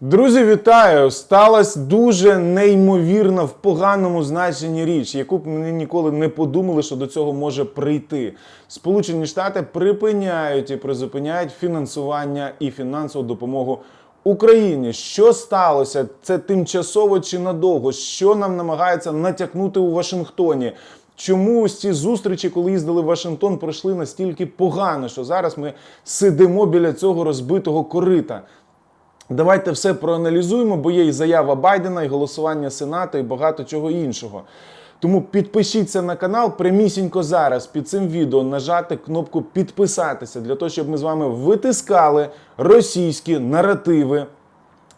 Друзі, вітаю! Сталася дуже неймовірна в поганому значенні річ, яку б ми ніколи не подумали, що до цього може прийти. Сполучені Штати припиняють і призупиняють фінансування і фінансову допомогу Україні. Що сталося? Це тимчасово чи надовго? Що нам намагається натякнути у Вашингтоні? Чому ці зустрічі, коли їздили в Вашингтон, пройшли настільки погано, що зараз ми сидимо біля цього розбитого корита? Давайте все проаналізуємо, бо є і заява Байдена, і голосування Сенату, і багато чого іншого. Тому підпишіться на канал прямісінько зараз під цим відео нажати кнопку підписатися для того, щоб ми з вами витискали російські наративи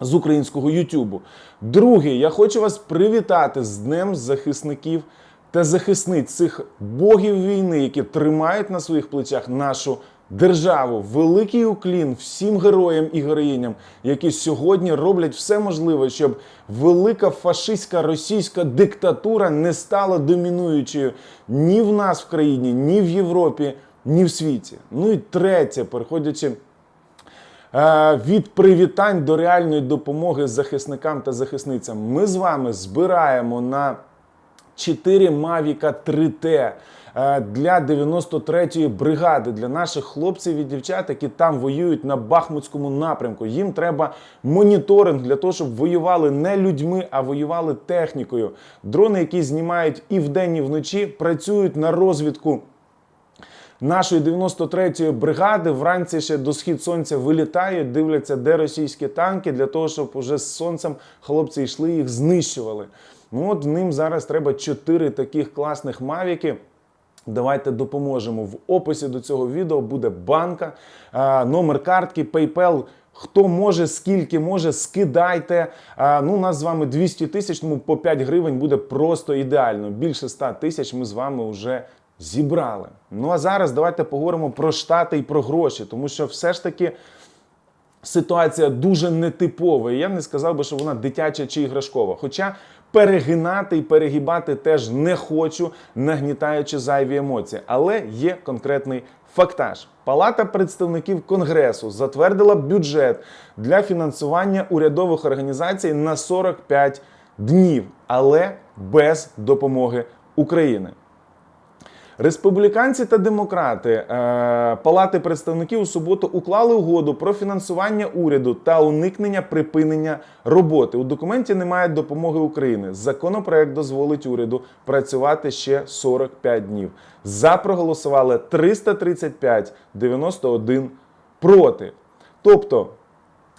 з українського Ютубу. Друге, я хочу вас привітати з Днем захисників та захисниць цих богів війни, які тримають на своїх плечах нашу державу. Великий уклін всім героям і героїням, які сьогодні роблять все можливе, щоб велика фашистська російська диктатура не стала домінуючою ні в нас в країні, ні в Європі, ні в світі. Ну і третє, переходячи. Е, Від привітань до реальної допомоги захисникам та захисницям ми з вами збираємо на 4 Mavic 3T е, для 93-ї бригади, для наших хлопців і дівчат, які там воюють на Бахмутському напрямку. Їм треба моніторинг для того, щоб воювали не людьми, а воювали технікою. Дрони, які знімають і вдень, і вночі, працюють на розвідку нашої 93-ї бригади вранці ще до схід сонця вилітають, дивляться, де російські танки, для того, щоб уже з сонцем хлопці йшли, їх знищували. Ну от ним зараз треба чотири таких класних мавіки. Давайте допоможемо. В описі до цього відео буде банка, номер картки, PayPal. Хто може, скільки може, скидайте. А, ну, у нас з вами 200 тисяч, тому по 5 гривень буде просто ідеально. Більше 100 тисяч ми з вами вже зібрали. Ну а зараз давайте поговоримо про штати і про гроші, тому що все ж таки ситуація дуже нетипова. І я не сказав би, що вона дитяча чи іграшкова. Хоча перегинати і перегибати теж не хочу, нагнітаючи зайві емоції. Але є конкретний фактаж. Палата представників Конгресу затвердила бюджет для фінансування урядових організацій на 45 днів, але без допомоги України. Республіканці та демократи е, Палати представників у суботу уклали угоду про фінансування уряду та уникнення припинення роботи. У документі немає допомоги України. Законопроект дозволить уряду працювати ще 45 днів. За проголосували 335, 91 проти. Тобто.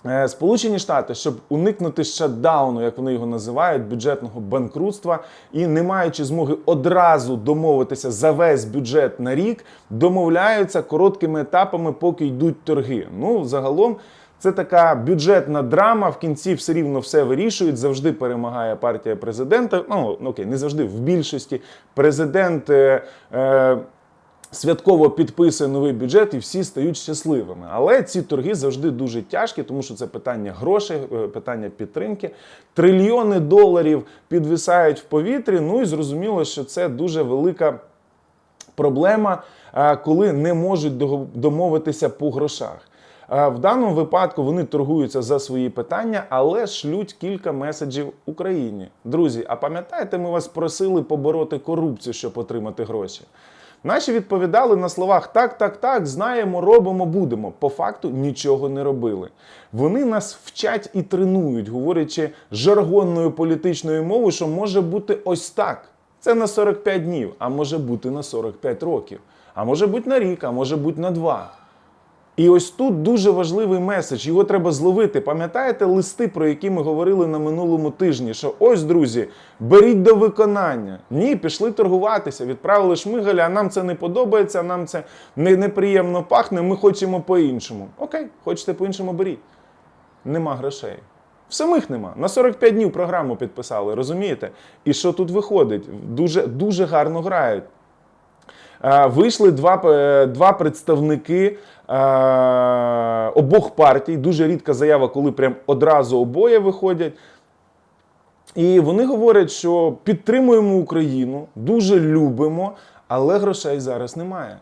Е, Сполучені Штати, щоб уникнути шатдауну, як вони його називають, бюджетного банкрутства, і не маючи змоги одразу домовитися за весь бюджет на рік, домовляються короткими етапами, поки йдуть торги. Ну, загалом. Це така бюджетна драма. В кінці все рівно все вирішують. Завжди перемагає партія президента. Ну окей, не завжди в більшості. Президент е, е, святково підписує новий бюджет і всі стають щасливими. Але ці торги завжди дуже тяжкі, тому що це питання грошей, е, питання підтримки. Трильйони доларів підвисають в повітрі. Ну і зрозуміло, що це дуже велика проблема, е, коли не можуть домовитися по грошах. Е, В даному випадку вони торгуються за свої питання, але шлють кілька меседжів Україні. Друзі, а пам'ятаєте, ми вас просили побороти корупцію, щоб отримати гроші? Наші відповідали на словах так, так, так, знаємо, робимо, будемо. По факту нічого не робили. Вони нас вчать і тренують, говорячи жаргонною політичною мовою, що може бути ось так. Це на 45 днів, а може бути на 45 років, а може бути на рік, а може бути на два. І ось тут дуже важливий меседж. Його треба зловити. Пам'ятаєте листи, про які ми говорили на минулому тижні? Що ось, друзі, беріть до виконання. Ні, пішли торгуватися, відправили шмигаля, а нам це не подобається, нам це не- неприємно пахне. Ми хочемо по-іншому. Окей, хочете по-іншому беріть. Нема грошей. В самих нема. На 45 днів програму підписали, розумієте? І що тут виходить? Дуже, дуже гарно грають. Е, Вийшли два, е, два представники е, обох партій. Дуже рідка заява, коли прям одразу обоє виходять. І вони говорять, що підтримуємо Україну, дуже любимо, але грошей зараз немає.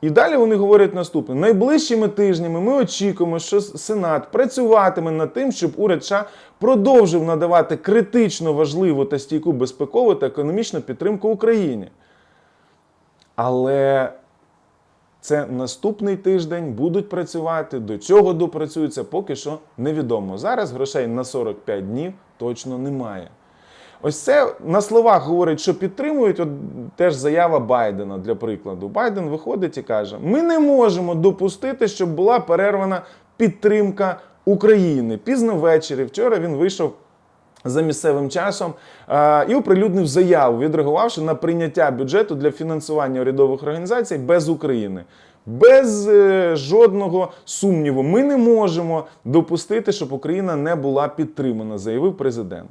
І далі вони говорять наступне: найближчими тижнями ми очікуємо, що Сенат працюватиме над тим, щоб уряд США продовжив надавати критично важливу та стійку безпекову та економічну підтримку Україні. Але це наступний тиждень будуть працювати. До чого допрацюються, поки що невідомо. Зараз грошей на 45 днів точно немає. Ось це на словах говорить, що підтримують. От теж заява Байдена для прикладу. Байден виходить і каже: ми не можемо допустити, щоб була перервана підтримка України. Пізно ввечері. Вчора він вийшов. За місцевим часом і оприлюднив заяву, відреагувавши на прийняття бюджету для фінансування урядових організацій без України. Без е, жодного сумніву, ми не можемо допустити, щоб Україна не була підтримана, заявив президент.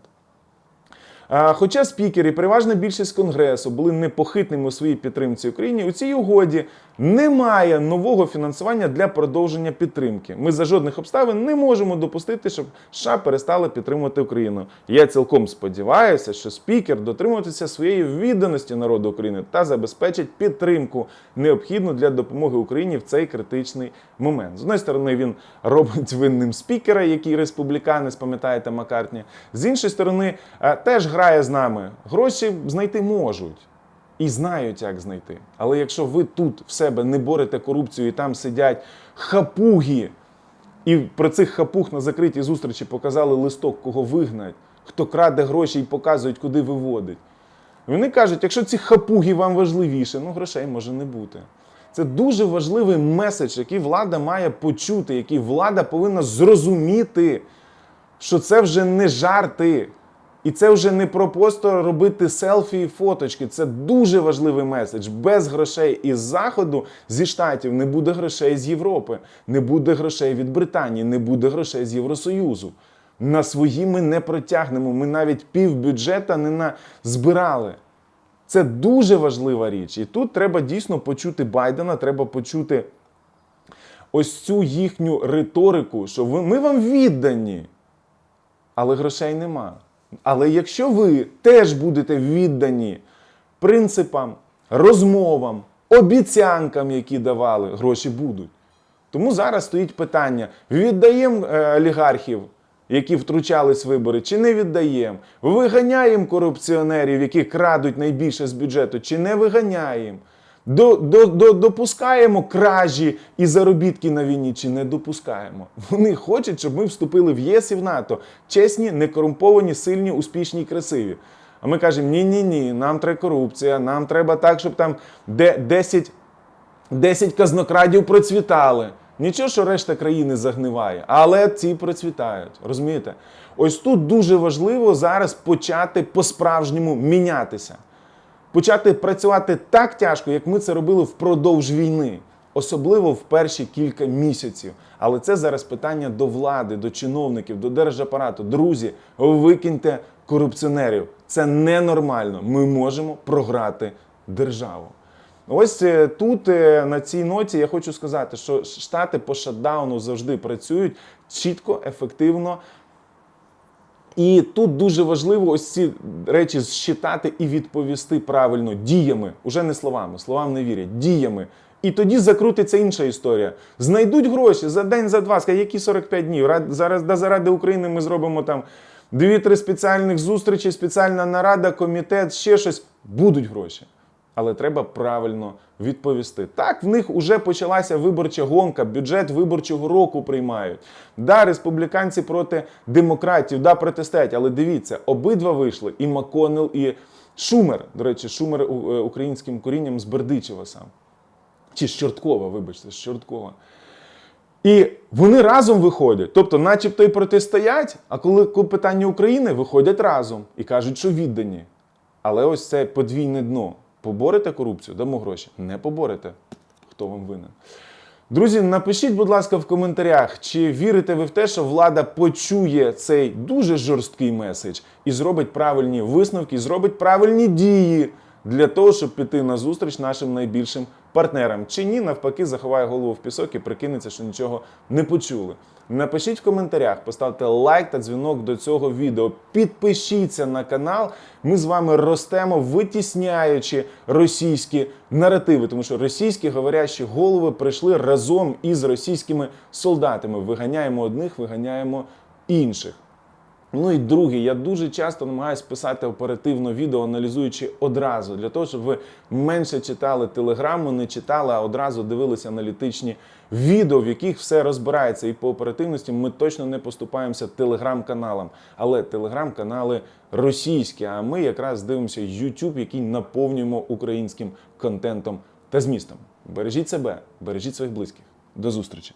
Хоча спікери, переважна більшість конгресу були непохитними у своїй підтримці Україні, у цій угоді немає нового фінансування для продовження підтримки. Ми за жодних обставин не можемо допустити, щоб США перестали підтримувати Україну. Я цілком сподіваюся, що спікер дотримуватися своєї відданості народу України та забезпечить підтримку необхідну для допомоги Україні в цей критичний момент. З однієї сторони, він робить винним спікера, який республіканець, пам'ятаєте, Маккартні. З іншої сторони, е, теж грає з нами. Гроші знайти можуть. І знають, як знайти. Але якщо ви тут в себе не борете корупцію і там сидять хапуги, і про цих хапуг на закритій зустрічі показали листок, кого вигнать, хто краде гроші і показують, куди виводить. Вони кажуть, якщо ці хапуги вам важливіше, ну грошей може не бути. Це дуже важливий меседж, який влада має почути, який влада повинна зрозуміти, що це вже не жарти. І це вже не про просто робити селфі і фоточки. Це дуже важливий меседж. Без грошей із Заходу, зі Штатів, не буде грошей з Європи, не буде грошей від Британії, не буде грошей з Євросоюзу. На свої ми не протягнемо. Ми навіть пів бюджета не назбирали. Це дуже важлива річ. І тут треба дійсно почути Байдена, треба почути ось цю їхню риторику, що ви- ми вам віддані, але грошей нема. Але якщо ви теж будете віддані принципам, розмовам, обіцянкам, які давали, гроші будуть. Тому зараз стоїть питання: віддаємо е, олігархів, які втручались в вибори, чи не віддаємо? Виганяємо корупціонерів, які крадуть найбільше з бюджету, чи не виганяємо? До, до, до, допускаємо кражі і заробітки на війні, чи не допускаємо? Вони хочуть, щоб ми вступили в ЄС і в НАТО. Чесні, некорумповані, сильні, успішні і красиві. А ми кажемо: ні, ні, нам треба корупція, нам треба так, щоб там де 10 10 казнокрадів процвітали. Нічого, що решта країни загниває, але ці процвітають. Розумієте? Ось тут дуже важливо зараз почати по-справжньому мінятися. Почати працювати так тяжко, як ми це робили впродовж війни, особливо в перші кілька місяців. Але це зараз питання до влади, до чиновників, до держапарату. Друзі, викиньте корупціонерів. Це ненормально. Ми можемо програти державу. Ось е, тут е, на цій ноті я хочу сказати, що штати по шатдауну завжди працюють чітко, ефективно. І тут дуже важливо ось ці речі зчитати і відповісти правильно діями, уже не словами, словам не вірять, діями. І тоді закрутиться інша історія. Знайдуть гроші за день, за два. Скажуть, які 45 днів. Рад- Зараз да, заради України ми зробимо там дві-три спеціальних зустрічі, спеціальна нарада, комітет, ще щось. Будуть гроші. Але треба правильно відповісти. Так, в них вже почалася виборча гонка, бюджет виборчого року приймають. Да, республіканці проти демократів, да, протистоять. Але дивіться, обидва вийшли: і Маконел, і Шумер. До речі, Шумер е, українським корінням з Бердичева сам. Чи з Чорткова, вибачте, з Чорткова. І вони разом виходять. Тобто, начебто і протистоять, а коли коли питання України виходять разом і кажуть, що віддані. Але ось це подвійне дно. Поборете корупцію, дамо гроші. Не поборете. Хто вам винен? Друзі, напишіть, будь ласка, в коментарях, чи вірите ви в те, що влада почує цей дуже жорсткий меседж і зробить правильні висновки, зробить правильні дії для того, щоб піти на зустріч нашим найбільшим партнерам. Чи ні, навпаки, заховає голову в пісок і прикинеться, що нічого не почули. Напишіть в коментарях, поставте лайк та дзвінок до цього відео. Підпишіться на канал. Ми з вами ростемо, витісняючи російські наративи, тому що російські говорящі голови прийшли разом із російськими солдатами. Виганяємо одних, виганяємо інших. Ну і друге, я дуже часто намагаюся писати оперативно відео, аналізуючи одразу, для того, щоб ви менше читали телеграму, не читали, а одразу дивилися аналітичні відео, в яких все розбирається. І по оперативності ми точно не поступаємося телеграм-каналам. Але телеграм-канали російські, а ми якраз дивимося YouTube, який наповнюємо українським контентом та змістом. Бережіть себе, бережіть своїх близьких. До зустрічі!